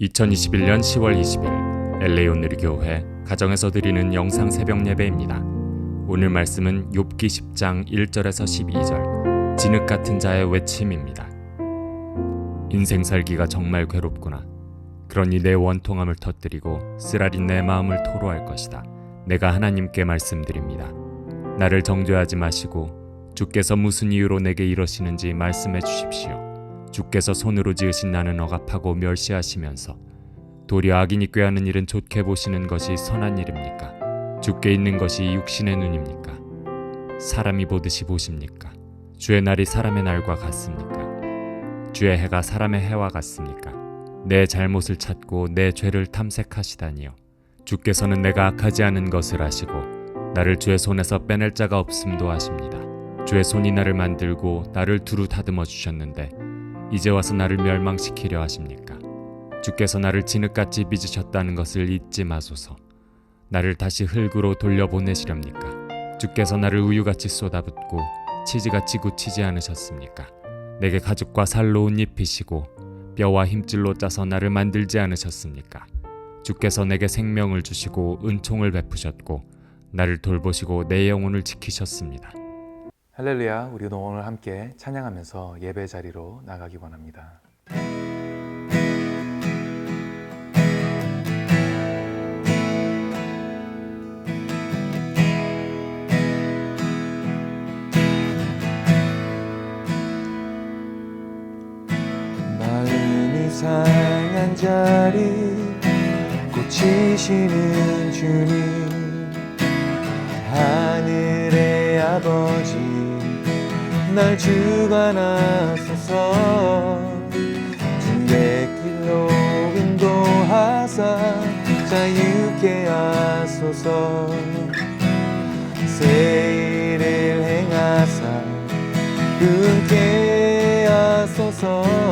2021년 10월 20일 LA 온누리교회 가정에서 드리는 영상 새벽 예배입니다. 오늘 말씀은 욥기 10장 1절에서 12절 진흙 같은 자의 외침입니다. 인생 살기가 정말 괴롭구나. 그러니 내 원통함을 터뜨리고 쓰라린 내 마음을 토로할 것이다. 내가 하나님께 말씀드립니다. 나를 정죄하지 마시고 주께서 무슨 이유로 내게 이러시는지 말씀해 주십시오. 주께서 손으로 지으신 나는 억압하고 멸시하시면서 도리어 악인이 꾀하는 일은 좋게 보시는 것이 선한 일입니까? 주께 있는 것이 육신의 눈입니까? 사람이 보듯이 보십니까? 주의 날이 사람의 날과 같습니까? 주의 해가 사람의 해와 같습니까? 내 잘못을 찾고 내 죄를 탐색하시다니요. 주께서는 내가 악하지 않은 것을 아시고 나를 주의 손에서 빼낼 자가 없음도 아십니다. 주의 손이 나를 만들고 나를 두루 다듬어 주셨는데 이제 와서 나를 멸망시키려 하십니까? 주께서 나를 진흙같이 빚으셨다는 것을 잊지 마소서. 나를 다시 흙으로 돌려보내시렵니까? 주께서 나를 우유같이 쏟아붓고 치즈같이 굳히지 않으셨습니까? 내게 가죽과 살로 옷 입히시고 뼈와 힘줄로 짜서 나를 만들지 않으셨습니까? 주께서 내게 생명을 주시고 은총을 베푸셨고 나를 돌보시고 내 영혼을 지키셨습니다. 할렐루야, 우리도 오늘 함께 찬양하면서 예배 자리로 나가기 원합니다. 상한 자리 고치시는 주님 하늘의 아버지 날 주관하소서. 주의 길로 인도하사 자유케 하소서. 새 일을 행하사 은게 하소서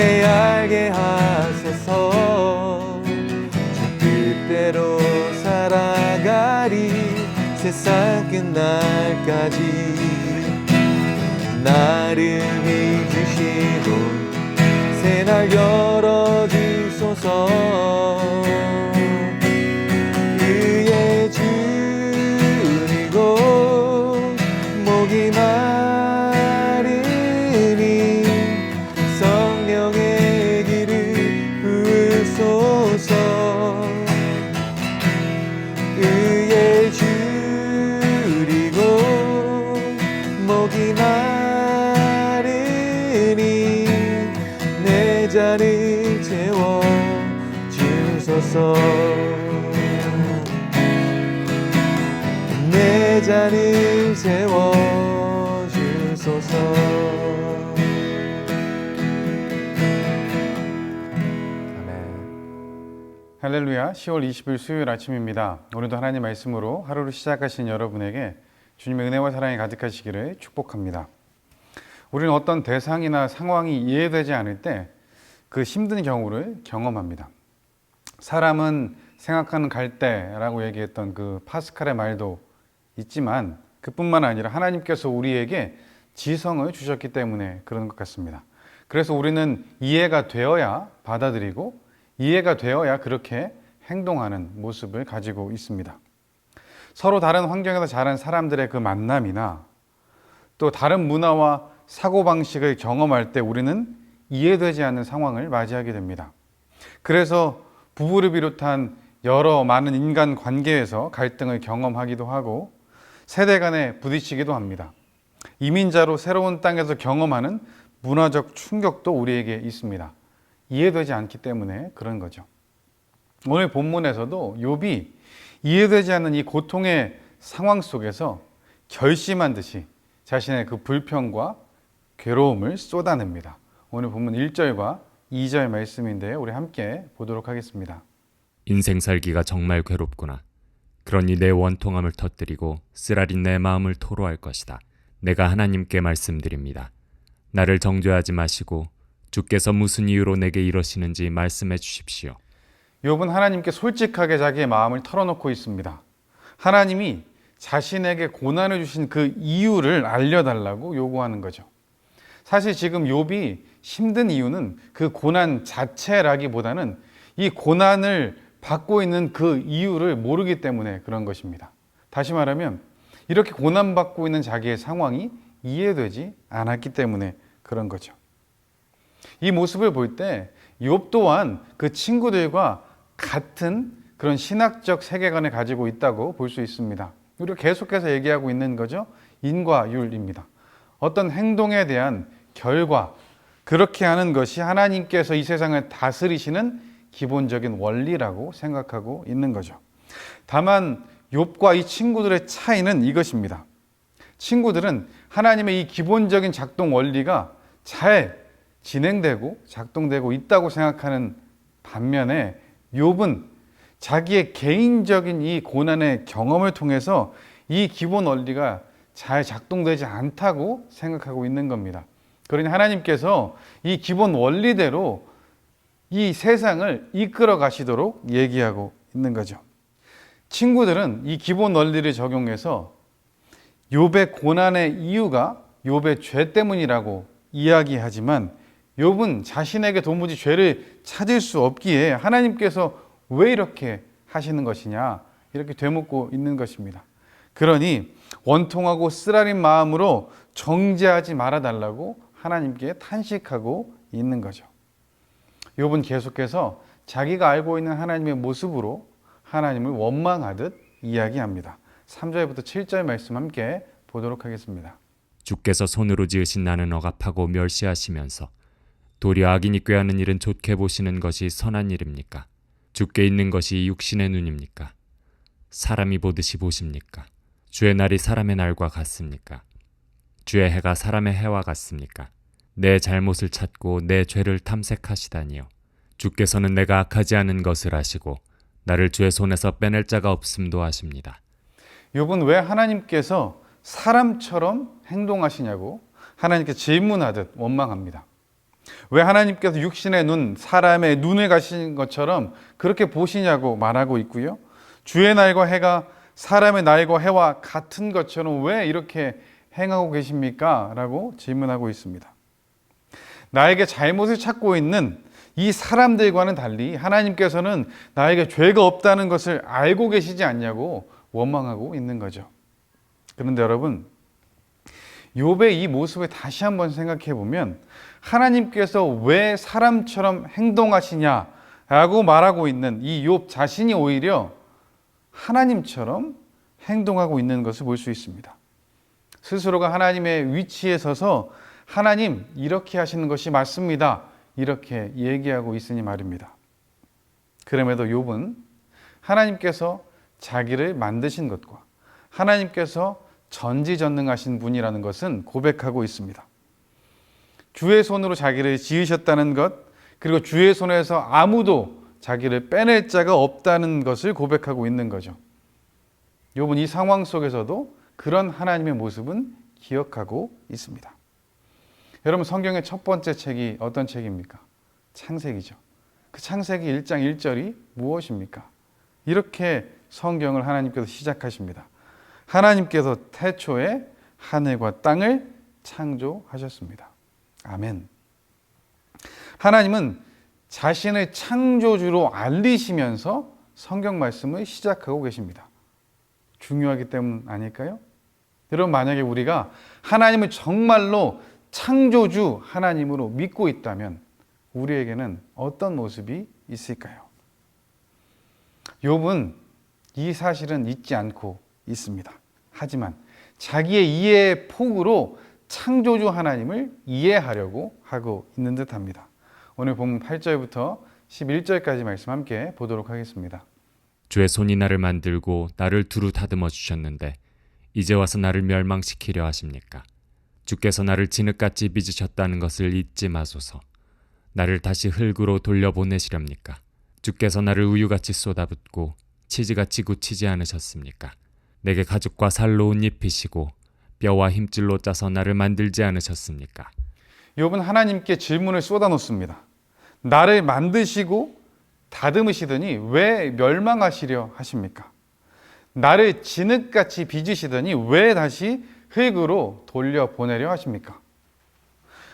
은혜 알게 하소서. 주 뜻대로 살아가리 세상 끝날까지. 나를 믿으시고 새날 열 주소서 내 자리 채워 주소서 아멘 할렐루야 10월 20일 수요일 아침입니다. 오늘도 하나님 말씀으로 하루를 시작하신 여러분에게 주님의 은혜와 사랑이 가득하시기를 축복합니다. 우리는 어떤 대상이나 상황이 이해되지 않을 때 그 힘든 경우를 경험합니다. 사람은 생각하는 갈대라고 얘기했던 그 파스칼의 말도 있지만 그뿐만 아니라 하나님께서 우리에게 지성을 주셨기 때문에 그런 것 같습니다. 그래서 우리는 이해가 되어야 받아들이고 이해가 되어야 그렇게 행동하는 모습을 가지고 있습니다. 서로 다른 환경에서 자란 사람들의 그 만남이나 또 다른 문화와 사고방식을 경험할 때 우리는 이해되지 않는 상황을 맞이하게 됩니다. 그래서 부부를 비롯한 여러 많은 인간 관계에서 갈등을 경험하기도 하고 세대 간에 부딪히기도 합니다. 이민자로 새로운 땅에서 경험하는 문화적 충격도 우리에게 있습니다. 이해되지 않기 때문에 그런 거죠. 오늘 본문에서도 욥이 이해되지 않는 이 고통의 상황 속에서 결심한 듯이 자신의 그 불평과 괴로움을 쏟아냅니다. 오늘 본문 1절과 2절 말씀인데 우리 함께 보도록 하겠습니다. 인생 살기가 정말 괴롭구나. 그러니 내 원통함을 터뜨리고 쓰라린 내 마음을 토로할 것이다. 내가 하나님께 말씀드립니다. 나를 정죄하지 마시고 주께서 무슨 이유로 내게 이러시는지 말씀해 주십시오. 욥은 하나님께 솔직하게 자기의 마음을 털어놓고 있습니다. 하나님이 자신에게 고난을 주신 그 이유를 알려달라고 요구하는 거죠. 사실 지금 욥이 힘든 이유는 그 고난 자체라기보다는 이 고난을 받고 있는 그 이유를 모르기 때문에 그런 것입니다. 다시 말하면 이렇게 고난받고 있는 자기의 상황이 이해되지 않았기 때문에 그런 거죠. 이 모습을 볼 때 욥 또한 그 친구들과 같은 그런 신학적 세계관을 가지고 있다고 볼 수 있습니다. 우리가 계속해서 얘기하고 있는 거죠. 인과율입니다. 어떤 행동에 대한 결과, 그렇게 하는 것이 하나님께서 이 세상을 다스리시는 기본적인 원리라고 생각하고 있는 거죠. 다만 욥과 이 친구들의 차이는 이것입니다. 친구들은 하나님의 이 기본적인 작동 원리가 잘 진행되고 작동되고 있다고 생각하는 반면에 욥은 자기의 개인적인 이 고난의 경험을 통해서 이 기본 원리가 잘 작동되지 않다고 생각하고 있는 겁니다. 그러니 하나님께서 이 기본 원리대로 이 세상을 이끌어 가시도록 얘기하고 있는 거죠. 친구들은 이 기본 원리를 적용해서 욥의 고난의 이유가 욥의 죄 때문이라고 이야기하지만 욥은 자신에게 도무지 죄를 찾을 수 없기에 하나님께서 왜 이렇게 하시는 것이냐 이렇게 되묻고 있는 것입니다. 그러니 원통하고 쓰라린 마음으로 정죄하지 말아 달라고 하나님께 탄식하고 있는 거죠. 욥은 계속해서 자기가 알고 있는 하나님의 모습으로 하나님을 원망하듯 이야기합니다. 3절부터 7절 말씀 함께 보도록 하겠습니다. 주께서 손으로 지으신 나는 억압하고 멸시하시면서 도리어 악인이 꾀하는 일은 좋게 보시는 것이 선한 일입니까? 주께 있는 것이 육신의 눈입니까? 사람이 보듯이 보십니까? 주의 날이 사람의 날과 같습니까? 주의 해가 사람의 해와 같습니까? 내 잘못을 찾고 내 죄를 탐색하시다니요. 주께서는 내가 악하지 않은 것을 아시고 나를 주의 손에서 빼낼 자가 없음도 아십니다. 욥은 왜 하나님께서 사람처럼 행동하시냐고 하나님께 질문하듯 원망합니다. 왜 하나님께서 육신의 눈, 사람의 눈을 가신 것처럼 그렇게 보시냐고 말하고 있고요. 주의 날과 해가 사람의 날과 해와 같은 것처럼 왜 이렇게 행하고 계십니까? 라고 질문하고 있습니다. 나에게 잘못을 찾고 있는 이 사람들과는 달리 하나님께서는 나에게 죄가 없다는 것을 알고 계시지 않냐고 원망하고 있는 거죠. 그런데 여러분, 욥의 이 모습을 다시 한번 생각해 보면 하나님께서 왜 사람처럼 행동하시냐라고 말하고 있는 이 욥 자신이 오히려 하나님처럼 행동하고 있는 것을 볼 수 있습니다. 스스로가 하나님의 위치에 서서 하나님 이렇게 하시는 것이 맞습니다. 이렇게 얘기하고 있으니 말입니다. 그럼에도 욥은 하나님께서 자기를 만드신 것과 하나님께서 전지전능하신 분이라는 것은 고백하고 있습니다. 주의 손으로 자기를 지으셨다는 것, 그리고 주의 손에서 아무도 자기를 빼낼 자가 없다는 것을 고백하고 있는 거죠. 욥은 이 상황 속에서도 그런 하나님의 모습은 기억하고 있습니다. 여러분 성경의 첫 번째 책이 어떤 책입니까? 창세기죠. 그 창세기 1장 1절이 무엇입니까? 이렇게 성경을 하나님께서 시작하십니다. 하나님께서 태초에 하늘과 땅을 창조하셨습니다. 아멘. 하나님은 자신의 창조주로 알리시면서 성경 말씀을 시작하고 계십니다. 중요하기 때문 아닐까요? 여러분 만약에 우리가 하나님을 정말로 창조주 하나님으로 믿고 있다면 우리에게는 어떤 모습이 있을까요? 욥은 이 사실은 잊지 않고 있습니다. 하지만 자기의 이해의 폭으로 창조주 하나님을 이해하려고 하고 있는 듯합니다. 오늘 본문 8절부터 11절까지 말씀 함께 보도록 하겠습니다. 주의 손이 나를 만들고 나를 두루 다듬어 주셨는데 이제 와서 나를 멸망시키려 하십니까? 주께서 나를 진흙같이 빚으셨다는 것을 잊지 마소서. 나를 다시 흙으로 돌려보내시렵니까? 주께서 나를 우유같이 쏟아붓고 치즈같이 굳히지 않으셨습니까? 내게 가죽과 살로 옷 입히시고 뼈와 힘줄로 짜서 나를 만들지 않으셨습니까? 욥은 하나님께 질문을 쏟아놓습니다. 나를 만드시고 다듬으시더니 왜 멸망하시려 하십니까? 나를 진흙같이 빚으시더니 왜 다시 흙으로 돌려보내려 하십니까?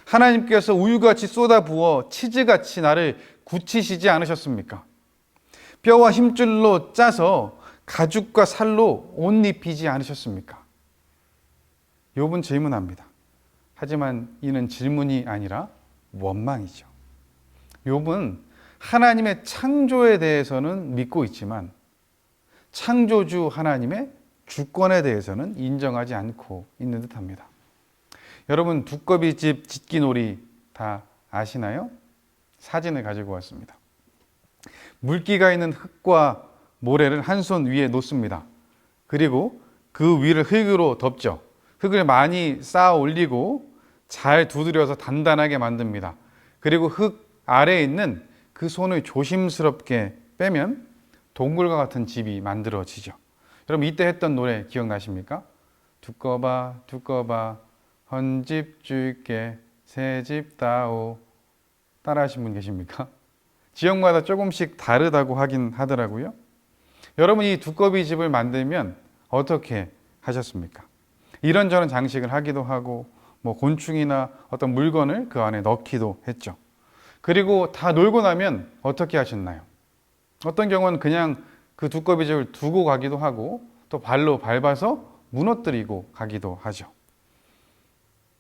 하나님께서 우유같이 쏟아부어 치즈같이 나를 굳히시지 않으셨습니까? 뼈와 힘줄로 짜서 가죽과 살로 옷 입히지 않으셨습니까? 욥은 질문합니다. 하지만 이는 질문이 아니라 원망이죠. 욥은 하나님의 창조에 대해서는 믿고 있지만 창조주 하나님의 주권에 대해서는 인정하지 않고 있는 듯 합니다. 여러분 두꺼비집 짓기놀이 다 아시나요? 사진을 가지고 왔습니다. 물기가 있는 흙과 모래를 한 손 위에 놓습니다. 그리고 그 위를 흙으로 덮죠. 흙을 많이 쌓아 올리고 잘 두드려서 단단하게 만듭니다. 그리고 흙 아래에 있는 그 손을 조심스럽게 빼면 동굴과 같은 집이 만들어지죠. 여러분 이때 했던 노래 기억나십니까? 두꺼봐 두꺼봐 헌집 줄게 새집 다오 따라하신 분 계십니까? 지역마다 조금씩 다르다고 하긴 하더라고요. 여러분 이 두꺼비 집을 만들면 어떻게 하셨습니까? 이런저런 장식을 하기도 하고 뭐 곤충이나 어떤 물건을 그 안에 넣기도 했죠. 그리고 다 놀고 나면 어떻게 하셨나요? 어떤 경우는 그냥 그 두꺼비 집을 두고 가기도 하고 또 발로 밟아서 무너뜨리고 가기도 하죠.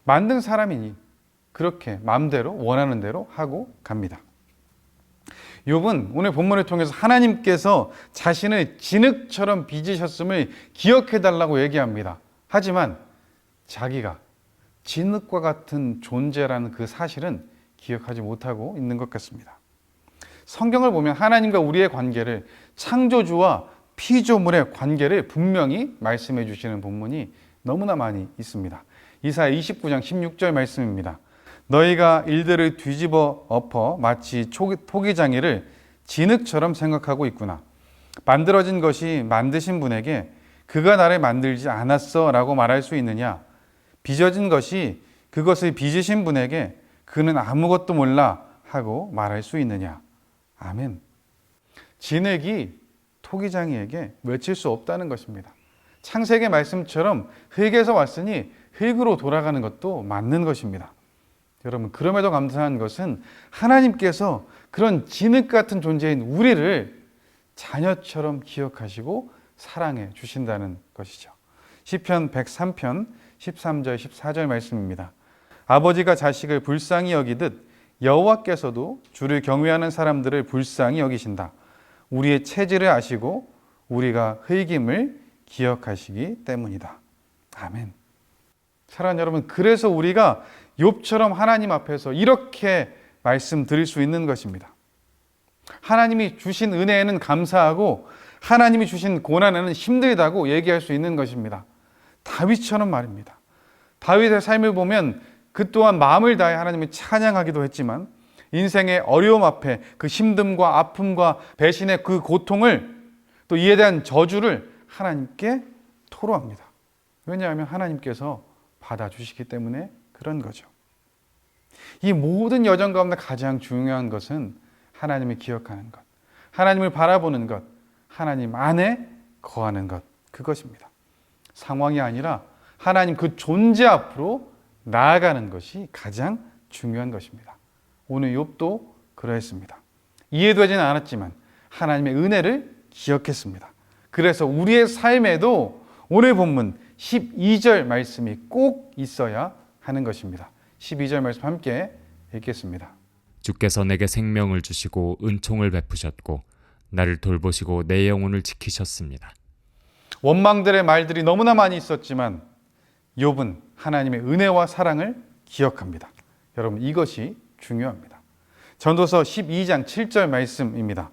만든 사람이니 그렇게 마음대로 원하는 대로 하고 갑니다. 욥은 오늘 본문을 통해서 하나님께서 자신을 진흙처럼 빚으셨음을 기억해 달라고 얘기합니다. 하지만 자기가 진흙과 같은 존재라는 그 사실은 기억하지 못하고 있는 것 같습니다. 성경을 보면 하나님과 우리의 관계를 창조주와 피조물의 관계를 분명히 말씀해 주시는 본문이 너무나 많이 있습니다. 이사야 29장 16절 말씀입니다. 너희가 일들을 뒤집어 엎어 마치 토기장이를 진흙처럼 생각하고 있구나. 만들어진 것이 만드신 분에게 그가 나를 만들지 않았어 라고 말할 수 있느냐? 빚어진 것이 그것을 빚으신 분에게 그는 아무것도 몰라 하고 말할 수 있느냐? 아멘. 진흙이 토기장이에게 외칠 수 없다는 것입니다. 창세기 말씀처럼 흙에서 왔으니 흙으로 돌아가는 것도 맞는 것입니다. 여러분, 그럼에도 감사한 것은 하나님께서 그런 진흙 같은 존재인 우리를 자녀처럼 기억하시고 사랑해 주신다는 것이죠. 시편 103편 13절 14절 말씀입니다. 아버지가 자식을 불쌍히 여기듯 여호와께서도 주를 경외하는 사람들을 불쌍히 여기신다. 우리의 체질을 아시고 우리가 흙임을 기억하시기 때문이다. 아멘. 사랑하는 여러분, 그래서 우리가 욥처럼 하나님 앞에서 이렇게 말씀드릴 수 있는 것입니다. 하나님이 주신 은혜에는 감사하고 하나님이 주신 고난에는 힘들다고 얘기할 수 있는 것입니다. 다윗처럼 말입니다. 다윗의 삶을 보면 그 또한 마음을 다해 하나님을 찬양하기도 했지만 인생의 어려움 앞에 그 힘듦과 아픔과 배신의 그 고통을 또 이에 대한 저주를 하나님께 토로합니다. 왜냐하면 하나님께서 받아주시기 때문에 그런 거죠. 이 모든 여정 가운데 가장 중요한 것은 하나님을 기억하는 것, 하나님을 바라보는 것, 하나님 안에 거하는 것, 그것입니다. 상황이 아니라 하나님 그 존재 앞으로 나아가는 것이 가장 중요한 것입니다. 오늘 욥도 그러했습니다. 이해되지는 않았지만 하나님의 은혜를 기억했습니다. 그래서 우리의 삶에도 오늘 본문 12절 말씀이 꼭 있어야 하는 것입니다. 12절 말씀 함께 읽겠습니다. 주께서 내게 생명을 주시고 은총을 베푸셨고 나를 돌보시고 내 영혼을 지키셨습니다. 원망들의 말들이 너무나 많이 있었지만 욥은 하나님의 은혜와 사랑을 기억합니다. 여러분 이것이 중요합니다. 전도서 12장 7절 말씀입니다.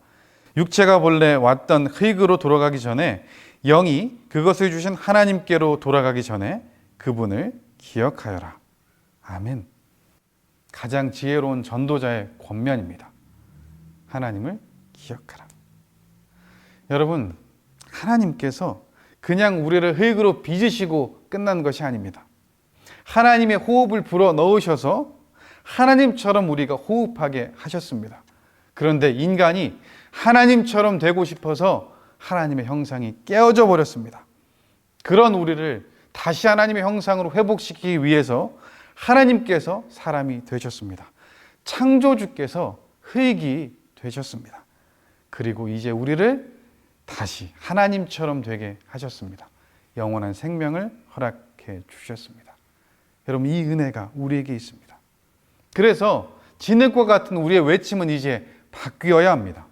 육체가 본래 왔던 흙으로 돌아가기 전에 영이 그것을 주신 하나님께로 돌아가기 전에 그분을 기억하여라. 아멘. 가장 지혜로운 전도자의 권면입니다. 하나님을 기억하라. 여러분, 하나님께서 그냥 우리를 흙으로 빚으시고 끝난 것이 아닙니다. 하나님의 호흡을 불어 넣으셔서 하나님처럼 우리가 호흡하게 하셨습니다. 그런데 인간이 하나님처럼 되고 싶어서 하나님의 형상이 깨어져 버렸습니다. 그런 우리를 다시 하나님의 형상으로 회복시키기 위해서 하나님께서 사람이 되셨습니다. 창조주께서 흙이 되셨습니다. 그리고 이제 우리를 다시 하나님처럼 되게 하셨습니다. 영원한 생명을 허락해 주셨습니다. 여러분 이 은혜가 우리에게 있습니다. 그래서 진흙과 같은 우리의 외침은 이제 바뀌어야 합니다.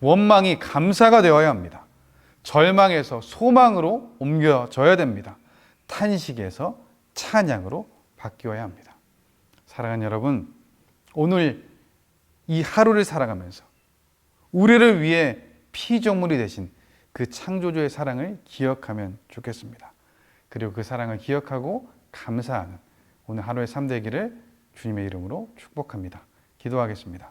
원망이 감사가 되어야 합니다. 절망에서 소망으로 옮겨져야 됩니다. 탄식에서 찬양으로 바뀌어야 합니다. 사랑하는 여러분, 오늘 이 하루를 살아가면서 우리를 위해 피조물이 되신 그 창조주의 사랑을 기억하면 좋겠습니다. 그리고 그 사랑을 기억하고 감사하는 오늘 하루의 삶 되기를 주님의 이름으로 축복합니다. 기도하겠습니다.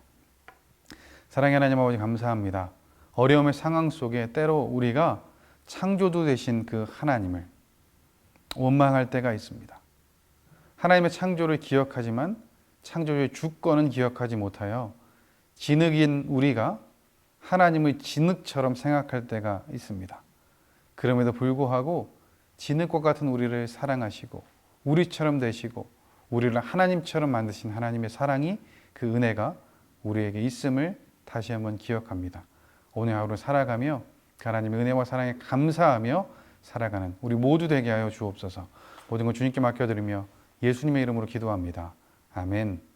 사랑의 하나님 아버지 감사합니다. 어려움의 상황 속에 때로 우리가 창조주 되신 그 하나님을 원망할 때가 있습니다. 하나님의 창조를 기억하지만 창조주의 주권은 기억하지 못하여 진흙인 우리가 하나님의 진흙처럼 생각할 때가 있습니다. 그럼에도 불구하고 진흙과 같은 우리를 사랑하시고 우리처럼 되시고 우리를 하나님처럼 만드신 하나님의 사랑이 그 은혜가 우리에게 있음을 다시 한번 기억합니다. 오늘 하루 살아가며 그 하나님의 은혜와 사랑에 감사하며 살아가는 우리 모두 되게 하여 주옵소서. 모든 것 주님께 맡겨드리며 예수님의 이름으로 기도합니다. 아멘.